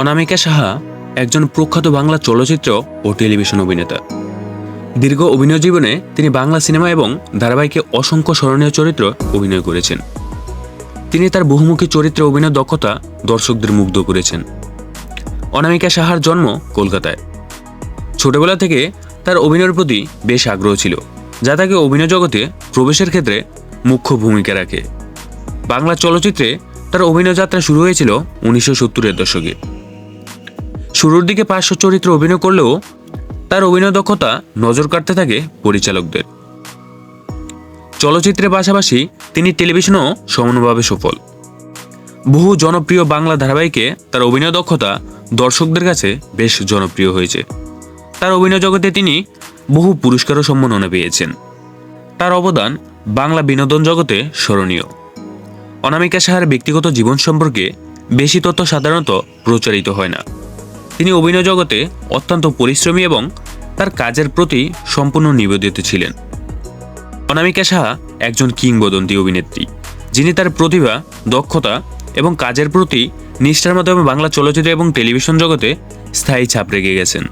অনামিকা সাহা একজন প্রখ্যাত বাংলা চলচ্চিত্র ও টেলিভিশন অভিনেতা। দীর্ঘ অভিনয় জীবনে তিনি বাংলা সিনেমা এবং ধারাবাহিকে অসংখ্য স্মরণীয় চরিত্র অভিনয় করেছেন। তিনি তার বহুমুখী চরিত্রে অভিনয় দক্ষতা দর্শকদের মুগ্ধ করেছেন। অনামিকা সাহার জন্ম কলকাতায়। ছোটবেলা থেকে তার অভিনয়ের প্রতি বেশ আগ্রহ ছিল, যা তাকে অভিনয় জগতে প্রবেশের ক্ষেত্রে মুখ্য ভূমিকা রাখে। বাংলা চলচ্চিত্রে তার অভিনয় যাত্রা শুরু হয়েছিল উনিশশো সত্তরের দশকে। শুরুর দিকে পার্শ্ব চরিত্র অভিনয় করলেও তার অভিনয় দক্ষতা নজর কাটতে থাকে পরিচালকদের। চলচ্চিত্রের পাশাপাশি তিনি টেলিভিশনেও সমানভাবে সফল। বহু জনপ্রিয় বাংলা ধারাবাহিকে তার অভিনয় দক্ষতা দর্শকদের কাছে বেশ জনপ্রিয় হয়েছে। তার অভিনয় জগতে তিনি বহু পুরস্কার ও সম্মাননা পেয়েছেন। তার অবদান বাংলা বিনোদন জগতে স্মরণীয়। অনামিকা সাহার ব্যক্তিগত জীবন সম্পর্কে বেশি তথ্য সাধারণত প্রচারিত হয় না। তিনি অভিনয় জগতে অত্যন্ত পরিশ্রমী এবং তার কাজের প্রতি সম্পূর্ণ নিবেদিত ছিলেন। অনামিকা সাহা একজন কিংবদন্তি অভিনেত্রী, যিনি তার প্রতিভা, দক্ষতা এবং কাজের প্রতি নিষ্ঠার মাধ্যমে বাংলা চলচ্চিত্র এবং টেলিভিশন জগতে স্থায়ী ছাপ রেখে গেছেন।